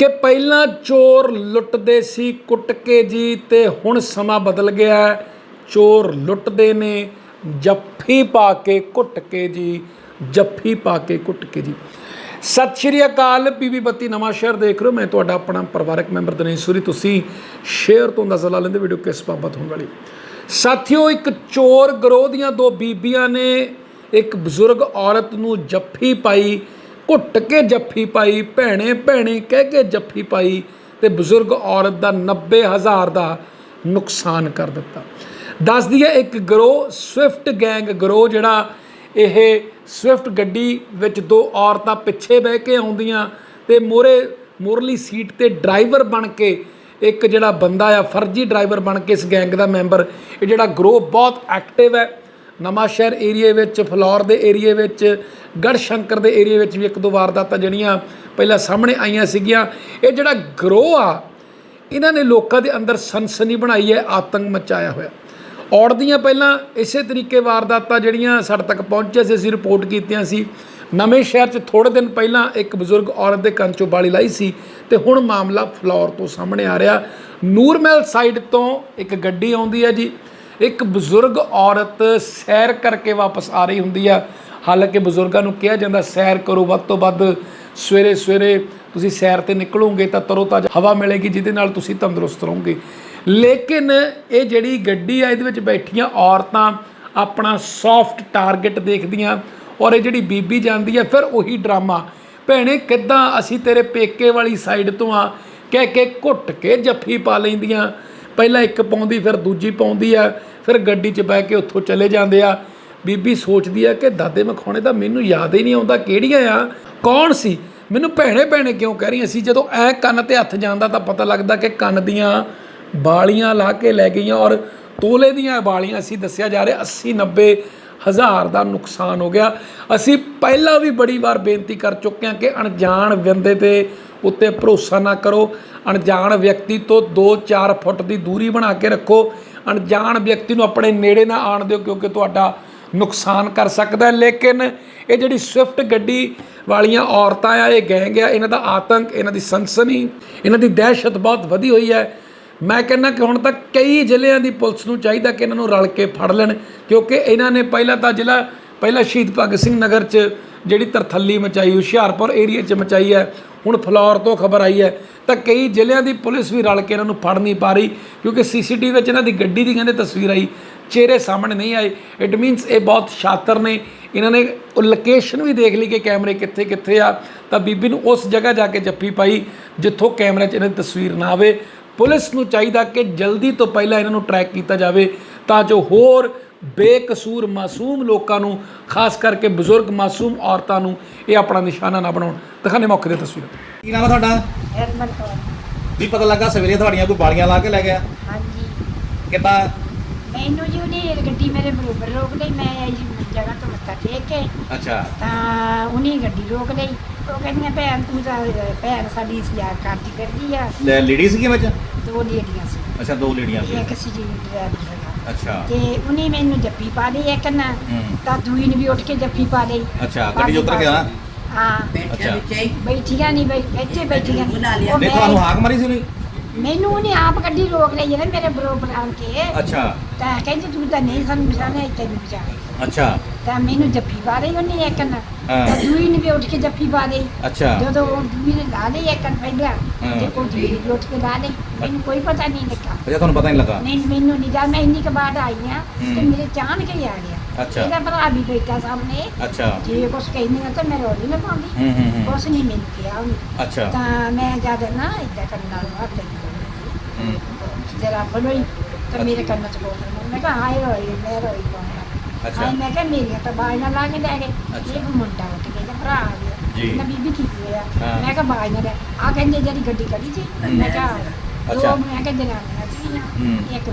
ਕਿ ਪਹਿਲਾਂ ਚੋਰ ਲੁੱਟਦੇ ਸੀ, ਕੁੱਟ ਕੇ ਜੀ ਤੇ ਹੁਣ ਸਮਾਂ ਬਦਲ ਗਿਆ ਚੋਰ ਲੁੱਟਦੇ ਨੇ, ਜੱਫੀ ਪਾ ਕੇ ਕੁੱਟ ਕੇ ਜੀ, ਜੱਫੀ ਪਾ ਕੇ ਕੁੱਟ ਕੇ ਜੀ। ਸਤਿ ਸ਼੍ਰੀ ਅਕਾਲ ਪੀਬੀ ਬੱਤੀ ਨਵਾਂ ਸ਼ਹਿਰ ਦੇਖ ਰਹੇ ਮੈਂ ਤੁਹਾਡਾ ਆਪਣਾ ਪਰਿਵਾਰਕ ਮੈਂਬਰ ਦਿਨੇਸ਼ ਸੂਰੀ। ਤੁਸੀਂ ਸ਼ੇਅਰ ਤੋਂ ਅੰਦਾਜ਼ਾ ਲਾ ਲੈਂਦੇ ਵੀਡੀਓ ਕਿਸ ਬਾਬਤ ਹੋਣ ਵਾਲੀ। ਸਾਥੀਓ, ਇੱਕ ਚੋਰ ਗਰੋਹ ਦੀਆਂ ਦੋ ਬੀਬੀਆਂ ਨੇ, ਇੱਕ ਬਜ਼ੁਰਗ ਔਰਤ ਨੂੰ ਜੱਫੀ ਪਾਈ। ਘੁੱਟ ਕੇ ਜੱਫੀ ਪਾਈ, ਭੈਣੇ ਭੈਣੇ ਕਹਿ ਕੇ ਜੱਫੀ ਪਾਈ ਤੇ ਬਜ਼ੁਰਗ ਔਰਤ ਦਾ 90000 ਦਾ ਨੁਕਸਾਨ ਕਰ ਦਿੱਤਾ। ਦੱਸਦੀ ਹੈ ਇੱਕ ਗਰੋਹ, ਸਵਿਫਟ ਗੈਂਗ ਗਰੋਹ ਜਿਹੜਾ, ਇਹ ਸਵਿਫਟ ਗੱਡੀ ਵਿੱਚ ਦੋ ਔਰਤਾਂ ਪਿੱਛੇ ਬਹਿ ਕੇ ਆਉਂਦੀਆਂ ਤੇ ਮੋਰੇ, ਮੁਰਲੀ ਸੀਟ ਤੇ ਡਰਾਈਵਰ ਬਣ ਕੇ, ਇੱਕ ਜਿਹੜਾ ਬੰਦਾ ਆ, ਫਰਜ਼ੀ ਡਰਾਈਵਰ ਬਣ ਕੇ ਇਸ ਗੈਂਗ ਦਾ ਮੈਂਬਰ, ਇਹ ਜਿਹੜਾ ਗਰੋਹ ਬਹੁਤ ਐਕਟਿਵ ਹੈ। ਨਵਾਂਸ਼ਹਿਰ ਏਰੀਏ ਵਿੱਚ, ਫਲੌਰ ਦੇ ਏਰੀਏ ਵਿੱਚ ਗੜ ਸ਼ੰਕਰ ਦੇ ਏਰੀਏ ਵਿੱਚ ਵੀ ਇੱਕ ਦੋ ਵਾਰਦਾਤਾਂ ਜਿਹੜੀਆਂ ਪਹਿਲਾਂ ਸਾਹਮਣੇ ਆਈਆਂ ਸੀਗੀਆਂ। ਇਹ ਜਿਹੜਾ ਗਰੋਹ ਆ, ਇਹਨਾਂ ਨੇ ਲੋਕਾਂ ਦੇ ਅੰਦਰ ਸਨਸਨੀ ਬਣਾਈ ਹੈ, ਆਤੰਕ ਮਚਾਇਆ ਹੋਇਆ। ਔੜਦੀਆਂ ਪਹਿਲਾਂ ਇਸੇ ਤਰੀਕੇ ਵਾਰਦਾਤਾਂ ਜਿਹੜੀਆਂ ਸਾਡੇ ਤੱਕ ਪਹੁੰਚੇ ਸੀ, ਅਸੀਂ ਰਿਪੋਰਟ ਕੀਤੀਆਂ ਸੀ। ਨਵੇਂ ਸ਼ਹਿਰ 'ਚ ਥੋੜੇ ਦਿਨ ਪਹਿਲਾਂ ਇੱਕ ਬਜ਼ੁਰਗ ਔਰਤ ਦੇ ਕੰਨ 'ਚੋਂ ਬਾਲੀ ਲਾਈ ਸੀ ਤੇ ਹੁਣ ਮਾਮਲਾ ਫਲੌਰ ਤੋਂ ਸਾਹਮਣੇ ਆ ਰਿਹਾ। ਨੂਰਮਹਿਲ ਸਾਈਡ ਤੋਂ ਇੱਕ ਗੱਡੀ ਆਉਂਦੀ ਹੈ ਜੀ। ਇੱਕ ਬਜ਼ੁਰਗ ਔਰਤ ਸੈਰ ਕਰਕੇ ਵਾਪਸ ਆ ਰਹੀ ਹੁੰਦੀ ਆ। ਹਾਲਾਂਕਿ ਬਜ਼ੁਰਗਾਂ ਨੂੰ ਕਿਹਾ ਜਾਂਦਾ ਸੈਰ ਕਰੋ, ਵੱਧ ਤੋਂ ਵੱਧ ਸਵੇਰੇ ਸਵੇਰੇ ਤੁਸੀਂ ਸੈਰ ਤੇ ਨਿਕਲੋਗੇ ਤਾਂ ਤਰੋ ਤਾਜ਼ਾ ਹਵਾ ਮਿਲੇਗੀ, ਜਿਹਦੇ ਨਾਲ ਤੁਸੀਂ ਤੰਦਰੁਸਤ ਰਹੋਗੇ। ਲੇਕਿਨ ਇਹ ਜਿਹੜੀ ਗੱਡੀ ਆ, ਇਹਦੇ ਵਿੱਚ ਬੈਠੀਆਂ ਔਰਤਾਂ ਆਪਣਾ ਸੌਫਟ ਟਾਰਗੇਟ ਦੇਖਦੀਆਂ ਔਰ ਇਹ ਜਿਹੜੀ ਬੀਬੀ ਜਾਂਦੀ ਹੈ ਫਿਰ ਉਹੀ ਡਰਾਮਾ। ਭੈਣੇ, ਕਿੱਦਾਂ ਅਸੀਂ ਤੇਰੇ ਪੇਕੇ ਵਾਲੀ ਸਾਈਡ ਤੋਂ ਆ, ਕਹਿ ਕੇ ਘੁੱਟ ਕੇ ਜੱਫੀ ਪਾ ਲੈਂਦੀਆਂ ਪਹਿਲਾਂ ਇੱਕ ਪਾਉਂਦੀ, ਫਿਰ ਦੂਜੀ ਪਾਉਂਦੀ ਆ, ਫਿਰ ਗੱਡੀ 'ਚ ਬਹਿ ਕੇ ਉੱਥੋਂ ਚਲੇ ਜਾਂਦੇ ਆ। ਬੀਬੀ ਸੋਚਦੀ ਆ ਕਿ ਦਾਦੇ ਮਖਾਉਣੇ ਦਾ ਮੈਨੂੰ ਯਾਦ ਹੀ ਨਹੀਂ ਆਉਂਦਾ ਕਿਹੜੀਆਂ ਆ, ਕੌਣ ਸੀ? ਮੈਨੂੰ ਭੈਣੇ ਭੈਣੇ ਕਿਉਂ ਕਹਿ ਰਹੀਆਂ ਸੀ? ਜਦੋਂ ਐ ਕੰਨ ਤੇ ਹੱਥ ਜਾਂਦਾ ਤਾਂ ਪਤਾ ਲੱਗਦਾ ਕਿ ਕੰਨ ਦੀਆਂ ਬਾਲੀਆਂ ਲਾ ਕੇ ਲੈ ਗਈਆਂ ਔਰ ਤੋਲੇ ਦੀਆਂ ਬਾਲੀਆਂ ਸੀ ਦੱਸਿਆ ਜਾ ਰਿਹਾ 80 90 ਹਜ਼ਾਰ ਦਾ ਨੁਕਸਾਨ ਹੋ ਗਿਆ। ਅਸੀਂ ਪਹਿਲਾਂ ਵੀ ਬੜੀ ਵਾਰ ਬੇਨਤੀ ਕਰ ਚੁੱਕੇ ਹਾਂ ਕਿ ਅਣਜਾਣ ਬੰਦੇ ਤੇ ਉੱਤੇ ਭਰੋਸਾ ਨਾ ਕਰੋ। ਅਣਜਾਣ ਵਿਅਕਤੀ ਤੋਂ 2-4 ਫੁੱਟ ਦੀ ਦੂਰੀ ਬਣਾ ਕੇ ਰੱਖੋ। ਅਣਜਾਣ ਵਿਅਕਤੀ ਨੂੰ ਆਪਣੇ ਨੇੜੇ ਨਾ ਆਣ ਦਿਓ ਕਿਉਂਕਿ ਤੁਹਾਡਾ ਨੁਕਸਾਨ ਕਰ ਸਕਦਾ ਹੈ। ਲੇਕਿਨ ਇਹ ਜਿਹੜੀ ਸਵਿਫਟ ਗੱਡੀ ਵਾਲੀਆਂ ਔਰਤਾਂ ਆ, ਇਹ ਗੈਂਗ ਆ, ਇਹਨਾਂ ਦਾ ਆਤੰਕ, ਇਹਨਾਂ ਦੀ ਸਨਸਨੀ, ਇਹਨਾਂ ਦੀ ਦਹਿਸ਼ਤ ਬਹੁਤ ਵਧੀ ਹੋਈ ਹੈ। ਮੈਂ ਕਹਿੰਦਾ ਕਿ ਹੁਣ ਤੱਕ ਕਈ ਜ਼ਿਲ੍ਹਿਆਂ ਦੀ ਪੁਲਿਸ ਨੂੰ ਚਾਹੀਦਾ ਕਿ ਇਹਨਾਂ ਨੂੰ ਰਲ ਕੇ ਫੜ ਲੈਣ। ਕਿਉਂਕਿ ਇਹਨਾਂ ਨੇ ਪਹਿਲਾਂ ਤਾਂ ਜ਼ਿਲ੍ਹਾ, ਪਹਿਲਾਂ ਸ਼ਹੀਦ ਭਗਤ ਸਿੰਘ ਨਗਰ 'ਚ ਜਿਹੜੀ ਤਰਥੱਲੀ ਮਚਾਈ, ਹੁਸ਼ਿਆਰਪੁਰ ਏਰੀਆ 'ਚ ਮਚਾਈ ਹੈ, ਹੁਣ ਫਲੌਰ ਤੋਂ ਖਬਰ ਆਈ ਹੈ। ਤਾਂ ਕਈ ਜ਼ਿਲ੍ਹਿਆਂ ਦੀ ਪੁਲਿਸ ਵੀ ਰਲ ਕੇ ਇਹਨਾਂ ਨੂੰ ਫੜ ਨਹੀਂ ਪਾ ਰਹੀ, ਕਿਉਂਕਿ ਸੀਸੀਟੀਵੀ ਵਿੱਚ ਇਹਨਾਂ ਦੀ ਗੱਡੀ ਦੀ ਕਹਿੰਦੇ ਤਸਵੀਰ ਆਈ, ਚਿਹਰੇ ਸਾਹਮਣੇ ਨਹੀਂ ਆਏ। ਇਟ ਮੀਨਸ ਇਹ ਬਹੁਤ ਸ਼ਾਤਰ ਨੇ। ਇਹਨਾਂ ਨੇ ਉਹ ਲੋਕੇਸ਼ਨ ਵੀ ਦੇਖ ਲਈ ਕਿ ਕੈਮਰੇ ਕਿੱਥੇ ਕਿੱਥੇ ਆ। ਤਾਂ ਬੀਬੀ ਨੂੰ ਉਸ ਜਗ੍ਹਾ ਜਾ ਕੇ ਜੱਫੀ ਪਾਈ, ਜਿੱਥੋਂ ਕੈਮਰੇ 'ਚ ਇਹਨਾਂ ਦੀ ਤਸਵੀਰ ਨਾ ਆਵੇ। ਪੁਲਿਸ ਨੂੰ ਚਾਹੀਦਾ ਕਿ ਜਲਦੀ ਤੋਂ ਪਹਿਲਾਂ ਇਹਨਾਂ ਨੂੰ ਟਰੈਕ ਕੀਤਾ ਜਾਵੇ, ਤਾਂ ਜੋ ਹੋਰ ਬੇਕਸੂਰ ਮਾਸੂਮ ਲੋਕਾਂ ਨੂੰ ਖਾਸ ਕਰਕੇ ਬਜ਼ੁਰਗ ਮਾਸੂਮ ਔਰਤਾਂ ਨੂੰ ਇਹ ਆਪਣਾ ਨਿਸ਼ਾਨਾ ਨਾ ਬਣਾਉਣ। ਦਿਖਾਣੇ ਮੌਕੇ ਦੀ ਤਸਵੀਰ। ਕੀ ਨਾਮ ਆ ਤੁਹਾਡਾ? ਹਰਮਨ ਕੌਰ। ਵੀ ਪਤਾ ਲੱਗਾ ਸਵੇਰੇ ਤੁਹਾਡੀਆਂ ਕੋਈ ਬਾਲੀਆਂ ਲਾ ਕੇ ਲੈ ਗਿਆ? ਹਾਂਜੀ। ਕਿੱਦਾਂ? ਮੈਨੂੰ ਜੀ ਉਹਨੇ ਗੱਡੀ ਮੇਰੇ ਬਰੋਬਰ ਰੋਕ ਲਈ ਮੈਂ ਆਈ ਜੀ ਜਗ੍ਹਾ ਤੋਂ ਮੱਥਾ ਟੇਕ ਕੇ। ਅੱਛਾ। ਤਾਂ ਉਹਨੇ ਗੱਡੀ ਰੋਕ ਲਈ। ਉਹ ਕਹਿੰਦੀਆਂ ਭੈਣ ਤੂੰ ਤਾਂ ਭੈਣ ਸਾਡੀ ਸਿਆਰ ਕਰਦੀ ਫਿਰਦੀ ਆ। ਲੈ ਲੇਡੀ ਸੀਗੀ ਵਿੱਚ? ਦੋ ਲੇਡੀਆਂ ਸੀ। ਅੱਛਾ ਦੋ ਲੇਡੀਆਂ ਸੀ ਇੱਕ ਸੀ ਜੀ ਡਰਾਈਵਰ ਅੱਛਾ। ਤੇ ਉਹਨੇ ਮੈਨੂੰ ਜੱਫੀ ਪਾ ਲਈ ਇੱਕ ਨਾ ਹੂੰ। ਤਾਂ ਦੂਈ ਨੇ ਵੀ ਉੱਠ ਕੇ ਜੱਫੀ ਪਾ ਲਈ। ਅੱਛਾ ਗੱਡੀ 'ਚ ਉਤਰ ਹਾਂ। ਅੱਛਾ ਬੈਠੀਆਂ ਨਹੀਂ ਬਈ ਇੱਥੇ ਬੈਠੀਆਂ ਉਹ ਨਹੀਂ ਮੈਂ- ਤੁਹਾਨੂੰ ਹਾਕ ਮਾਰੀ ਸੀ ਉਹਨੇ? ਮੈਨੂੰ ਉਹਨੇ ਆਪ ਗੱਡੀ ਰੋਕ ਲਈ ਹੈ ਮੇਰੇ ਬਰੋਬਰ ਆਣ ਕੇ। ਅੱਛਾ। ਤਾਂ ਕਹਿੰਦੇ ਤੂੰ ਤਾਂ ਨਹੀਂ ਸਾਨੂੰ ਬਚਾਣਾ ਇੱਥੇ ਨਹੀਂ ਬਚਾਣਾ ਅੱਛਾ। ਤਾਂ ਮੈਨੂੰ ਜੱਫੀ ਪਾ ਰਹੀ ਉਹਨੇ ਇੱਕ ਨਾ। ਤਾਂ ਦੂਈ ਨੇ ਵੀ ਉੱਠ ਕੇ ਜੱਫੀ ਪਾ ਲਈ ਅੱਛਾ। ਜਦੋਂ ਉਹ ਦੂਈ ਨੇ ਲਾ ਲਈ ਇੱਕ ਪਹਿਲਾਂ। ਤੇ ਉਹ ਦੂਈ ਨੇ ਉੱਠ ਕੇ ਲਾ ਲਈ ਮੈਨੂੰ ਕੋਈ ਪਤਾ ਨਹੀਂ ਲੱਗਾ। ਅੱਛਾ ਤੁਹਾਨੂੰ ਪਤਾ ਨਹੀਂ ਲੱਗਾ? ਨਹੀਂ ਮੈਨੂੰ ਨਹੀਂ ਜਾ ਮੈਂ ਇੰਨੀ ਕੁ ਬਾਅਦ ਆਈ ਆ ਤੇ। ਮੇਰੇ ਚਾਹਨ ਕੇ ਆ ਗਿਆ ਅੱਛਾ। ਇਹਦਾ ਭਰਾ ਵੀ ਬੈਠਾ ਸਾਹਮਣੇ। ਅੱਛਾ। ਜੇ ਕੁਛ ਕਹਿੰਦੇ ਆ ਤਾਂ ਮੈਂ ਰੋਲੀ ਨਾ ਪਾਉਂਦੀ। ਹੂੰ ਹੂੰ ਕੁਛ ਨਹੀਂ ਮਿਲ ਗਿਆ ਉਹਨੂੰ। ਅੱਛਾ। ਤਾਂ ਮੈਂ ਜਦ ਨਾ ਇਦਾਂ ਕਰਨ ਨਾਲ ਹੱਥ ਹੂੰ ਜਰਾ ਬਲੋਈ ਤਾਂ ਮੇਰੇ ਕੰਨ ਚ ਬੋਲ ਮੈਂ ਕਿਹਾ ਹਾਏ ਰੋਈ ਮੈਂ ਰੋਈ ਪਾਉਣਾ ਅੱਛਾ। ਹਾਏ ਮੈਂ ਕਿਹਾ ਮੇਰੀਆਂ ਤਾਂ ਬਾਈਆਂ ਲਾ ਕੇ ਲੈ ਗਏ। ਇੱਕ ਮੁੰਡਾ ਉੱਠ ਕੇ ਤੇ ਭਰਾ ਆ ਜੀ। ਗਿਆ ਨਾ ਬੀਬੀ ਕੀ ਹੋਇਆ। ਮੈਂ ਕਿਹਾ ਬਾਈਆਂ ਲੈ ਆ ਕਹਿੰਦੇ ਜਿਹੜੀ ਗੱਡੀ ਕੱਢੀ ਸੀ ਮੈਂ ਕਿਹਾ ਅੱਛਾ। ਦੋ ਮੈਂ ਕਿਹਾ ਜਨਾਨੀਆਂ ਸੀ। ਇੱਕ।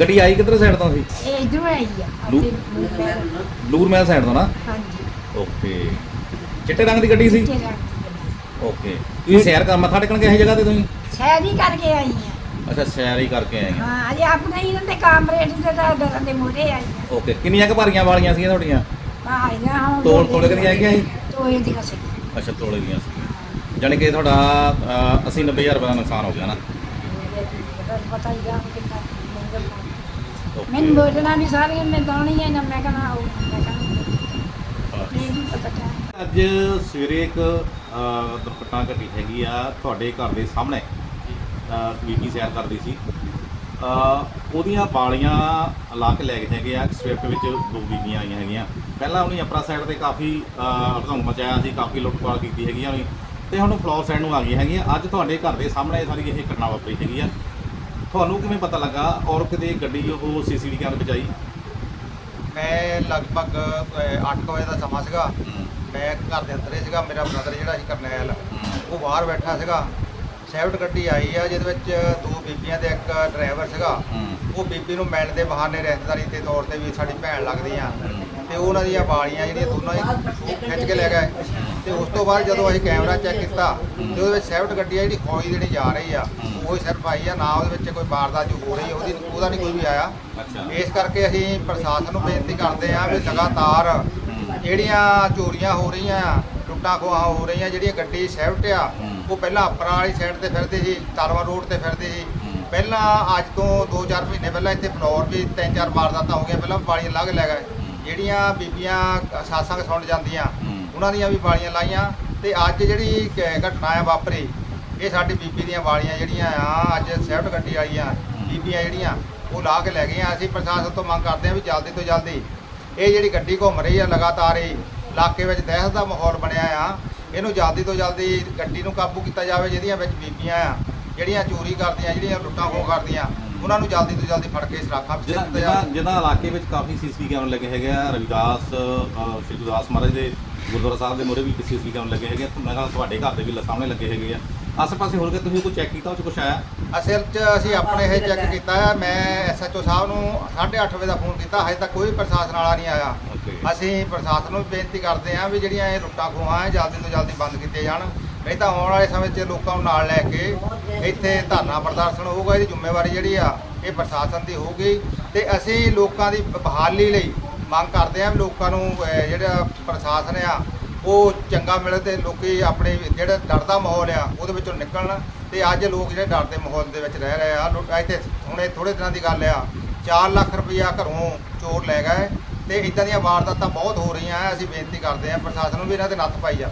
ਗੱਡੀ ਆਈ ਕਿੱਧਰ ਸਾਈਡ ਤੋਂ ਸੀ ਇਹ ਇਧਰੋਂ ਆਈ ਆ ਲੂ- ਆਪਣੇ ਮੂੰਹ ਪੈਰ। ਨੂਰ ਮਹਿਲ ਸਾਈਡ ਤੋਂ ਨਾ ਹਾਂਜੀ ਓਕੇ ਚਿੱਟੇ ਰੰਗ ਦੀ ਗੱਡੀ ਸੀ ਦੀ ਓਕੇ ਤੁਸੀਂ ਸੈਰ ਕਰ ਮੱਥਾ ਟੇਕਣ ਗਏ ਇਹ ਜਗ੍ਹਾ ਤੇ ਤੁਸੀਂ। ਸ਼ਾਇਦ ਹੀ ਕਰਕੇ ਆਈ ਆ ਅੱਛਾ ਸੈਰ ਹੀ ਕਰਕੇ ਆਏ ਆ। ਹਾਂ ਅਜੇ ਆਪਣੇ ਹੀ ਦੇ ਕਾਮਰੇਡ ਦੇ ਤਾਂ ਦਰਾਂ ਦੇ ਮੂਹਰੇ ਆਈ ਆ। ਓਕੇ ਕਿੰਨੀਆਂ ਕੁ ਭਾਰੀਆਂ ਵਾਲੀਆਂ ਸੀਗੀਆਂ ਤੁਹਾਡੀਆਂ? ਆਈ ਨਾ ਹੁਣ ਤੋੜ ਤੋੜ ਕੇ ਨਹੀਂ ਆਈਆਂ ਸੀ? ਤੋੜੇ ਦੀ ਕਸੇ ਅੱਛਾ ਤੋਲੇ ਦੀਆਂ ਸੀ। ਜਾਣੀ ਕਿ ਤੁਹਾਡਾ 80 90000 ਰੁਪਏ ਦਾ ਨੁਕਸਾਨ ਹੋ ਗਿਆ ਨਾ? ਪਤਾ ਹੀ ਆ ਕਿੰਨਾ. ਮੈਨੂੰ ਬੋਲਣਾ ਨਹੀਂ ਸਾਰੀਆਂ ਮੈਂ ਗਾਉਣੀ ਹੈ ਨਾ ਮੈਂ ਕਹਣਾ ਮੈਂ ਕਿਆ। ਅੱਜ ਸਵੇਰੇ ਇੱਕ ਦੁਰਘਟਨਾ ਘਟੀ ਹੈਗੀ ਆ ਤੁਹਾਡੇ ਘਰ ਦੇ ਸਾਹਮਣੇ। ਬੀਬੀ ਸੈਰ ਕਰਦੀ ਸੀ। ਉਹਦੀਆਂ ਬਾਲੀਆਂ ਲਾ ਕੇ ਲੈ ਗਏ ਹੈਗੇ ਆ ਸਵਿਫਟ ਵਿੱਚ ਦੋ ਬੀਬੀਆਂ ਆਈਆਂ ਹੈਗੀਆਂ। ਪਹਿਲਾਂ ਉਹਨੇ ਅਪਰਾ ਸਾਈਡ ਤੇ ਕਾਫੀ ਹੜਦੰਗ ਮਚਾਇਆ ਸੀ ਕਾਫੀ ਲੁੱਟਪਾਟ ਕੀਤੀ ਹੈਗੀ ਆ ਉਹਨੇ। ਤੇ ਹੁਣ ਫਲੋਰ ਸਾਈਡ ਨੂੰ ਆ ਗਈਆਂ ਹੈਗੀਆਂ। ਅੱਜ ਤੁਹਾਡੇ ਘਰ ਦੇ ਸਾਹਮਣੇ ਸਾਰੀ ਇਹ ਘਟਨਾ ਵਾਪਰੀ ਹੈਗੀ ਆ। ਤੁਹਾਨੂੰ ਕਿਵੇਂ ਪਤਾ ਲੱਗਾ? ਔਰ ਕਿਤੇ ਗੱਡੀ ਉਹ ਸੀਸੀਟੀਵੀ ਕੈਮਰੇ ਵਿੱਚ ਆਈ? ਮੈਂ ਲਗਭਗ 8 ਵਜੇ ਦਾ ਸਮਾਂ ਸੀਗਾ। ਮੈਂ ਘਰ ਦੇ ਅੰਦਰ ਸੀਗਾ। ਮੇਰਾ ਬ੍ਰਦਰ ਜਿਹੜਾ ਸੀ ਕਰਨੈਲ ਉਹ ਬਾਹਰ ਬੈਠਾ ਸੀਗਾ। ਸੈਵਟ ਗੱਡੀ ਆਈ ਆ ਜਿਹਦੇ ਵਿੱਚ ਦੋ ਬੀਬੀਆਂ ਤੇ ਇੱਕ ਡਰਾਈਵਰ ਸੀਗਾ। ਉਹ ਬੀਬੀ ਨੂੰ ਮਿਲਣ ਦੇ ਬਹਾਨੇ ਰਿਸ਼ਤੇਦਾਰੀ ਦੇ ਤੌਰ ਤੇ ਵੀ ਸਾਡੀ ਭੈਣ ਲੱਗਦੀਆਂ। ਤੇ ਉਹਨਾਂ ਦੀਆਂ ਵਾਲੀਆਂ ਜਿਹੜੀਆਂ ਦੋਨਾਂ ਹੀ ਖਿੱਚ ਕੇ ਲੈ ਗਏ। ਤੇ ਉਸ ਤੋਂ ਬਾਅਦ ਜਦੋਂ ਅਸੀਂ ਕੈਮਰਾ ਚੈੱਕ ਕੀਤਾ ਤੇ ਉਹਦੇ ਵਿੱਚ ਸੈਵਟ ਗੱਡੀ ਆ ਜਿਹੜੀ ਖੋਈ ਦੇਣੀ ਜਾ ਰਹੀ ਆ ਉਹ ਹੀ ਸਿਰਫ ਆਈ ਆ ਨਾ ਉਹਦੇ ਵਿੱਚ ਕੋਈ ਵਾਰਦਾਤ ਜੋ ਹੋ ਰਹੀ ਆ ਉਹਦੀ ਉਹਦਾ ਨਹੀਂ ਕੋਈ ਵੀ ਆਇਆ। ਇਸ ਕਰਕੇ ਅਸੀਂ ਪ੍ਰਸ਼ਾਸਨ ਨੂੰ ਬੇਨਤੀ ਕਰਦੇ ਹਾਂ ਵੀ ਲਗਾਤਾਰ ਜਿਹੜੀਆਂ ਚੋਰੀਆਂ ਹੋ ਰਹੀਆਂ ਆ ਲੁੱਟਾਂ ਖੋਹਾਂ ਹੋ ਰਹੀਆਂ ਜਿਹੜੀਆਂ ਗੱਡੀ ਸੈਫਟ ਆ। ਉਹ ਪਹਿਲਾਂ ਅਪਰਾ ਵਾਲੀ ਸਾਈਡ ਤੇ ਫਿਰਦੇ ਸੀ ਤਾਰਵਾ ਰੋਡ ਤੇ ਫਿਰਦੇ ਸੀ। ਪਹਿਲਾਂ ਅੱਜ ਤੋਂ 2-4 ਮਹੀਨੇ ਪਹਿਲਾਂ ਇੱਥੇ ਫਲੋਰ ਵੀ 3-4 ਵਾਰਦਾਤਾਂ ਹੋ ਗਈਆਂ ਪਹਿਲਾਂ ਬਾਲੀਆਂ ਲੱਗ ਲੈ ਗਏ। ਜਿਹੜੀਆਂ ਬੀਬੀਆਂ ਸਾਸਾਂ ਸੁਣ ਜਾਂਦੀਆਂ। ਉਹਨਾਂ ਦੀਆਂ ਵੀ ਬਾਲੀਆਂ ਲਾਈਆਂ ਤੇ ਅੱਜ ਜਿਹੜੀ ਘਟਨਾ ਆ ਵਾਪਰੀ ਇਹ ਸਾਡੀ ਬੀਬੀ ਦੀਆਂ ਵਾਲੀਆਂ ਜਿਹੜੀਆਂ ਆ ਅੱਜ ਸੈਫਟ ਗੱਡੀ ਵਾਲੀਆਂ ਬੀਬੀਆਂ ਜਿਹੜੀਆਂ ਉਹ ਲਾ ਕੇ ਲੈ ਗਈਆਂ। ਅਸੀਂ ਪ੍ਰਸ਼ਾਸਨ ਤੋਂ ਮੰਗ ਕਰਦੇ ਹਾਂ ਵੀ ਜਲਦੀ ਤੋਂ ਜਲਦੀ ਇਹ ਜਿਹੜੀ ਗੱਡੀ ਘੁੰਮ ਰਹੀ ਆ ਲਗਾਤਾਰ ਹੀ ਇਲਾਕੇ ਵਿੱਚ ਦਹਿਸ਼ਤ ਦਾ ਮਾਹੌਲ ਬਣਿਆ ਆ ਇਹਨੂੰ ਜਲਦੀ ਤੋਂ ਜਲਦੀ ਗੱਡੀ ਨੂੰ ਕਾਬੂ ਕੀਤਾ ਜਾਵੇ ਜਿਹਦੀਆਂ ਵਿੱਚ ਬੀਬੀਆਂ ਆ ਜਿਹੜੀਆਂ ਚੋਰੀ ਕਰਦੀਆਂ ਜਿਹੜੀਆਂ ਲੁੱਟਾਂ ਖੋਹ ਕਰਦੀਆਂ ਉਹਨਾਂ ਨੂੰ ਜਲਦੀ ਤੋਂ ਜਲਦੀ ਫੜ ਕੇ ਸਰਾਖਾਂ ਵਿੱਚ ਦਿੱਤਾ ਜਾਵੇ। ਜਿਹਨਾਂ ਇਲਾਕੇ ਵਿੱਚ ਕਾਫੀ ਸੀਸੀਟੀਵੀ ਕੈਮਰੇ ਲੱਗੇ ਹੈਗੇ ਆ ਰਵਿਦਾਸ ਸ਼੍ਰੀ ਗੁਰਦਾਸ ਮਹਾਰਾਜ ਦੇ ਗੁਰਦੁਆਰਾ ਸਾਹਿਬ ਦੇ ਮੂਹਰੇ ਵੀ ਸੀਸੀਟੀਵੀ ਕੈਮਰੇ ਲੱਗੇ ਹੈਗੇ ਆ। ਮੈਂ ਕਿਹਾ ਤੁਹਾਡੇ ਘਰ ਦੇ ਵੀ ਸਾਹਮਣੇ ਲੱਗੇ ਹੈਗੇ ਆ। ਆਸੇ ਪਾਸੇ ਹੋਰ ਕੇ ਤੁਸੀਂ ਕੋਈ ਚੈੱਕ ਕੀਤਾ ਉਹ ਚ ਕੁਛ ਆਇਆ? ਅਸਲ 'ਚ ਅਸੀਂ ਆਪਣੇ ਇਹ ਚੈੱਕ ਕੀਤਾ ਹੈ ਮੈਂ ਐਸਐਚਓ ਸਾਹਿਬ ਨੂੰ 8:30 ਵਜੇ ਦਾ ਫੋਨ ਕੀਤਾ ਹਜੇ ਤੱਕ ਕੋਈ ਪ੍ਰਸ਼ਾਸਨ ਵਾਲਾ ਨਹੀਂ ਆਇਆ। ਅਸੀਂ ਪ੍ਰਸ਼ਾਸਨ ਨੂੰ ਬੇਨਤੀ ਕਰਦੇ ਹਾਂ ਵੀ ਜਿਹੜੀਆਂ ਇਹ ਲੁੱਟਾਂ ਖੋਹਾਂ ਹੈ, ਜਲਦੀ ਤੋਂ ਜਲਦੀ ਬੰਦ ਕੀਤੀਆਂ ਜਾਣ। ਨਹੀਂ ਤਾਂ ਆਉਣ ਵਾਲੇ ਸਮੇਂ 'ਚ ਲੋਕਾਂ ਨੂੰ ਨਾਲ ਲੈ ਕੇ ਇੱਥੇ ਧਰਨਾ ਪ੍ਰਦਰਸ਼ਨ ਹੋਊਗਾ, ਇਹਦੀ ਜ਼ਿੰਮੇਵਾਰੀ ਜਿਹੜੀ ਆ, ਇਹ ਪ੍ਰਸ਼ਾਸਨ ਦੀ ਹੋਊਗੀ। ਤੇ ਅਸੀਂ ਲੋਕਾਂ ਦੀ ਬਹਾਲੀ ਲਈ ਮੰਗ ਕਰਦੇ ਹਾਂ ਵੀ ਲੋਕਾਂ ਨੂੰ ਜਿਹੜਾ ਪ੍ਰਸ਼ਾਸਨ ਆ, ਉਹ ਚੰਗਾ ਮਿਲੇ ਤੇ ਲੋਕੀ ਆਪਣੇ ਜਿਹੜਾ ਡਰਦਾ ਮਾਹੌਲ ਆ, ਉਹਦੇ ਵਿੱਚੋਂ ਨਿਕਲਣ। ਤੇ ਅੱਜ ਲੋਕ ਜਿਹੜੇ ਡਰ ਦੇ ਮਾਹੌਲ ਦੇ ਵਿੱਚ ਰਹਿ ਰਹੇ ਆ। ਲੁੱਟ ਇੱਥੇ ਹੁਣੇ ਥੋੜੇ ਦਿਨਾਂ ਦੀ ਗੱਲ ਆ 4 ਲੱਖ ਰੁਪਈਆ ਘਰੋਂ ਚੋਰ ਲੈ ਗਏ। ਤੇ ਇਦਾਂ ਦੀਆਂ ਵਾਰਦਾਤਾਂ ਬਹੁਤ ਹੋ ਰਹੀਆਂ ਆ ਅਸੀਂ ਬੇਨਤੀ ਕਰਦੇ ਹਾਂ ਪ੍ਰਸ਼ਾਸਨ ਨੂੰ ਵੀ ਇਹਨਾਂ ਤੇ ਨੱਥ ਪਾਈ ਜਾ